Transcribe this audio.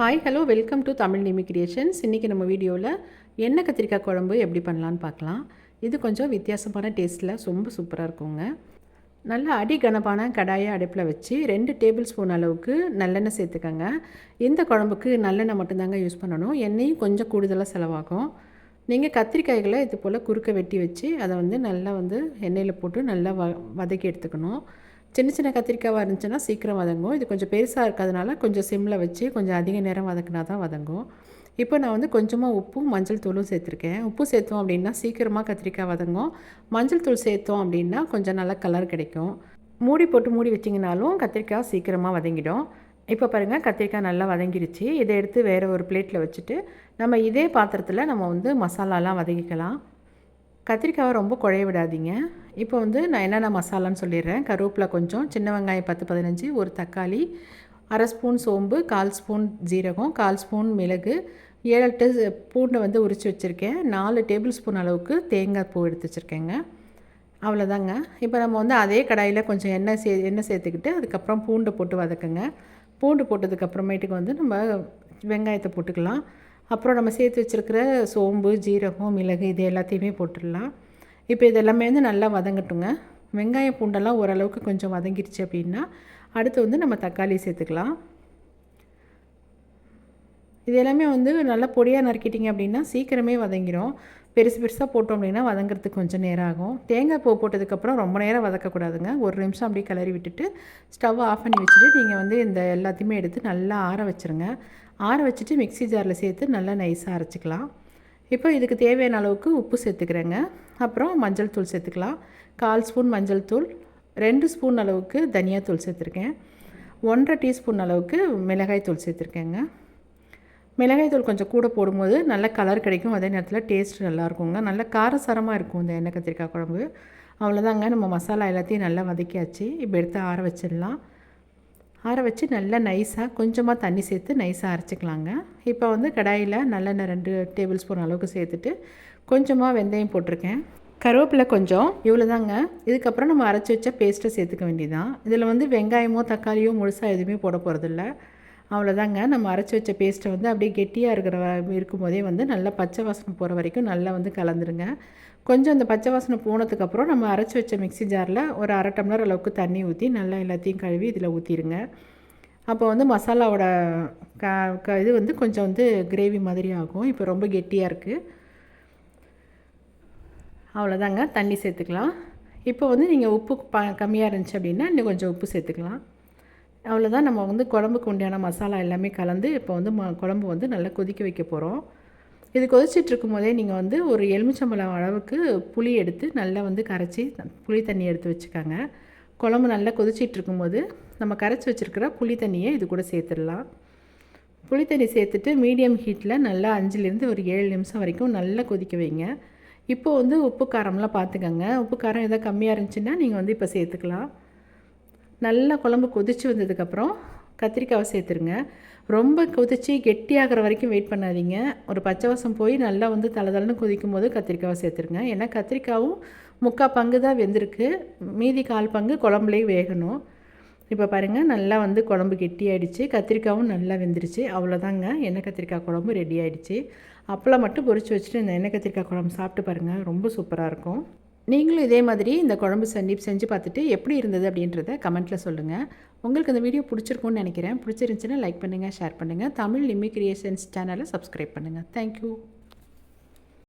Hi hello welcome to Tamil Nimi creations இன்றைக்கி நம்ம வீடியோவில் எண்ணெய் கத்திரிக்காய் குழம்பு எப்படி பண்ணலான்னு பார்க்கலாம். இது கொஞ்சம் வித்தியாசமான டேஸ்ட்டில் ரொம்ப சூப்பராக இருக்குங்க. நல்லா அடி கனப்பான கடாயை அடுப்பில் வச்சு ரெண்டு டேபிள் ஸ்பூன் அளவுக்கு நல்லெண்ணெய் சேர்த்துக்கோங்க. இந்த குழம்புக்கு நல்லெண்ணெய் மட்டும்தாங்க யூஸ் பண்ணணும். எண்ணெயும் கொஞ்சம் கூடுதலாக செலவாகும். நீங்கள் கத்திரிக்காய்களை இது போல் குறுக்க வெட்டி வச்சு அதை வந்து நல்லா வந்து எண்ணெயில் போட்டு நல்லா வ வதக்கி எடுத்துக்கணும். சின்ன சின்ன கத்திரிக்காவாக இருந்துச்சுன்னா சீக்கிரம் வதங்கும். இது கொஞ்சம் பெருசாக இருக்கிறதுனால கொஞ்சம் சிம்மில் வச்சு கொஞ்சம் அதிக நேரம் வதக்கினா தான் வதங்கும். இப்போ நான் வந்து கொஞ்சமாக உப்பும் மஞ்சள் தூளும் சேர்த்துருக்கேன். உப்பு சேர்த்தோம் அப்படின்னா சீக்கிரமாக கத்திரிக்காய் வதங்கும். மஞ்சள் தூள் சேர்த்தோம் அப்படின்னா கொஞ்சம் நல்லா கலர் கிடைக்கும். மூடி போட்டு மூடி வச்சிங்கனாலும் கத்திரிக்காய் சீக்கிரமாக வதங்கிடும். இப்போ பாருங்கள் கத்திரிக்காய் நல்லா வதங்கிருச்சு. இதை எடுத்து வேறு ஒரு பிளேட்டில் வச்சுட்டு நம்ம இதே பாத்திரத்தில் நம்ம வந்து மசாலாலாம் வதக்கிக்கலாம். கத்திரிக்காவை ரொம்ப குழைய விடாதீங்க. இப்போ வந்து நான் என்னென்ன மசாலான்னு சொல்லிடுறேன். கருவேப்பிலை கொஞ்சம் சின்ன வெங்காயம் பத்து பதினஞ்சு ஒரு தக்காளி அரை ஸ்பூன் சோம்பு கால் ஸ்பூன் ஜீரகம் கால் ஸ்பூன் மிளகு ஏழு எட்டு பூண்டை வந்து உரித்து வச்சுருக்கேன். நாலு டேபிள் ஸ்பூன் அளவுக்கு தேங்காய் பூ எடுத்து வச்சுருக்கேங்க. அவ்வளோதாங்க. இப்போ நம்ம வந்து அதே கடாயில் கொஞ்சம் எண்ணெய் சே எண்ணெய் சேர்த்துக்கிட்டு அதுக்கப்புறம் பூண்டை போட்டு வதக்குங்க. பூண்டு போட்டதுக்கப்புறமேட்டுக்கு வந்து நம்ம வெங்காயத்தை போட்டுக்கலாம். அப்புறம் நம்ம சேர்த்து வச்சுருக்கிற சோம்பு ஜீரகம் மிளகு இது எல்லாத்தையுமே போட்டுடலாம். இப்போ இதெல்லாமே வந்து நல்லா வதங்கட்டுங்க. வெங்காயம் பூண்டெல்லாம் ஓரளவுக்கு கொஞ்சம் வதங்கிடுச்சு அப்படின்னா அடுத்து வந்து நம்ம தக்காளி சேர்த்துக்கலாம். இது எல்லாமே வந்து நல்லா பொடியாக நறுக்கிட்டிங்க அப்படின்னா சீக்கிரமே வதங்கிடும் பெருசு பெருசாக போட்டோம் அப்படின்னா வதங்கிறதுக்கு கொஞ்சம் நேரம் ஆகும். தேங்காய் பூ போட்டதுக்கப்புறம் ரொம்ப நேரம் வதக்கக்கூடாதுங்க. ஒரு நிமிஷம் அப்படியே கிளறி விட்டுட்டு ஸ்டவ் ஆஃப் பண்ணி வச்சுட்டு நீங்கள் வந்து இந்த எல்லாத்தையுமே எடுத்து நல்லா ஆற வச்சுருங்க. ஆற வச்சுட்டு மிக்சி ஜாரில் சேர்த்து நல்லா நைஸாக அரைச்சிக்கலாம். இப்போ இதுக்கு தேவையான அளவுக்கு உப்பு சேர்த்துக்கிறேங்க. அப்புறம் மஞ்சள் தூள் சேர்த்துக்கலாம். கால் ஸ்பூன் மஞ்சள் தூள் ரெண்டு ஸ்பூன் அளவுக்கு தனியாத்தூள் சேர்த்துருக்கேன். ஒன்றரை டீஸ்பூன் அளவுக்கு மிளகாய் தூள் சேர்த்துருக்கேங்க. மிளகாய் தூள் கொஞ்சம் கூட போடும்போது நல்ல கலர் கிடைக்கும். அதே நேரத்தில் டேஸ்ட் நல்லாயிருக்குங்க நல்ல காரசாரமாக இருக்கும் இந்த எண்ணெய் கத்திரிக்காய் குழம்பு. அவ்வளோதாங்க நம்ம மசாலா எல்லாத்தையும் நல்லா வதக்கியாச்சு. இப்போ எடுத்து ஆற வச்சிடலாம். ஆற வச்சு நல்லா நைஸாக கொஞ்சமாக தண்ணி சேர்த்து நைஸாக அரைச்சிக்கலாங்க. இப்போ வந்து கடாயில் நல்லெண்ணெய் ரெண்டு டேபிள் ஸ்பூன் அளவுக்கு சேர்த்துட்டு கொஞ்சமாக வெந்தயம் போட்டிருக்கேன். கருவேப்பிலை கொஞ்சம் இவ்வளோ தாங்க இதுக்கப்புறம் நம்ம அரைச்சி வச்ச பேஸ்ட்டை சேர்த்துக்க வேண்டியதான் இதில் வந்து வெங்காயமோ தக்காளியோ முழுசாக எதுவுமே போட போகிறதில்ல அவ்வளோதாங்க நம்ம அரைச்சி வச்ச பேஸ்ட்டை வந்து அப்படியே கெட்டியாக இருக்கிற இருக்கும்போதே வந்து நல்லா பச்சை வாசனை போகிற வரைக்கும் நல்லா வந்து கலந்துருங்க. கொஞ்சம் அந்த பச்சை வாசனை போனதுக்கப்புறம் நம்ம அரைச்சி வச்ச மிக்சி ஜாரில் ஒரு அரை டம்ளர் அளவுக்கு தண்ணி ஊற்றி நல்லா எல்லாத்தையும் கழுவி இதில் ஊற்றிடுங்க அப்போ வந்து மசாலாவோட க க இது வந்து கொஞ்சம் வந்து கிரேவி மாதிரி ஆகும். இப்போ ரொம்ப கெட்டியாக இருக்குது அவ்வளோதாங்க தண்ணி சேர்த்துக்கலாம். இப்போ வந்து நீங்கள் உப்பு ப கம்மியாக இருந்துச்சு அப்படின்னா இன்னும் கொஞ்சம் உப்பு சேர்த்துக்கலாம். அவ்வளோதான் நம்ம வந்து குழம்புக்கு உண்டியான மசாலா எல்லாமே கலந்து இப்போ வந்து ம குழம்பு வந்து நல்லா கொதிக்க வைக்க போகிறோம் இது கொதிச்சிட்டு இருக்கும் போதே நீங்கள் வந்து ஒரு எலுமிச்சம்பழம் அளவுக்கு புளி எடுத்து நல்லா வந்து கரைச்சி புளி தண்ணி எடுத்து வச்சுக்கோங்க. குழம்பு நல்லா கொதிச்சிட்டு இருக்கும்போது நம்ம கரைச்சி வச்சுருக்கிற புளி தண்ணியை இது கூட சேர்த்துடலாம். புளி தண்ணி சேர்த்துட்டு மீடியம் ஹீட்டில் நல்லா அஞ்சுலேருந்து ஒரு ஏழு நிமிஷம் வரைக்கும் நல்லா கொதிக்க வைங்க. இப்போ வந்து உப்பு காரம்லாம் பார்த்துக்கோங்க. உப்பு காரம் எதாவது கம்மியாக இருந்துச்சுன்னா நீங்கள் வந்து இப்போ சேர்த்துக்கலாம். நல்லா குழம்பு கொதித்து வந்ததுக்கப்புறம் கத்திரிக்காவை சேர்த்துருங்க. ரொம்ப கொதித்து கெட்டியாகிற வரைக்கும் வெயிட் பண்ணாதீங்க. ஒரு பச்சை வாசம் போய் நல்லா வந்து தளதளன்னு கொதிக்கும் போது கத்திரிக்காவை சேர்த்துருங்க. ஏன்னா கத்திரிக்காவும் முக்கால் பங்கு தான் வெந்திருக்கு. மீதி கால் பங்கு குழம்புலேயே வேகணும். இப்போ பாருங்கள் நல்லா வந்து குழம்பு கெட்டி ஆகிடுச்சு கத்திரிக்காவும் நல்லா வெந்துருச்சு. அவ்வளோதாங்க. எண்ணெய் கத்திரிக்காய் குழம்பு ரெடி ஆகிடுச்சு அப்பளம் மட்டும் பொறிச்சு வச்சுட்டு இந்த எண்ணெய் கத்திரிக்காய் குழம்பு சாப்பிட்டு பாருங்கள் ரொம்ப சூப்பராக இருக்கும். நீங்களும் இதே மாதிரி இந்த குழம்பு செஞ்சு செஞ்சு பார்த்துட்டு எப்படி இருந்தது அப்படின்றத கமெண்ட்டில் சொல்லுங்கள் உங்களுக்கு இந்த வீடியோ பிடிச்சிருக்கும்னு நினைக்கிறேன். பிடிச்சிருந்துச்சின்னா லைக் பண்ணுங்கள் ஷேர் பண்ணுங்கள் தமிழ் லிமி கிரியேஷன்ஸ் சேனலை சப்ஸ்கிரைப் பண்ணுங்கள் தேங்க்யூ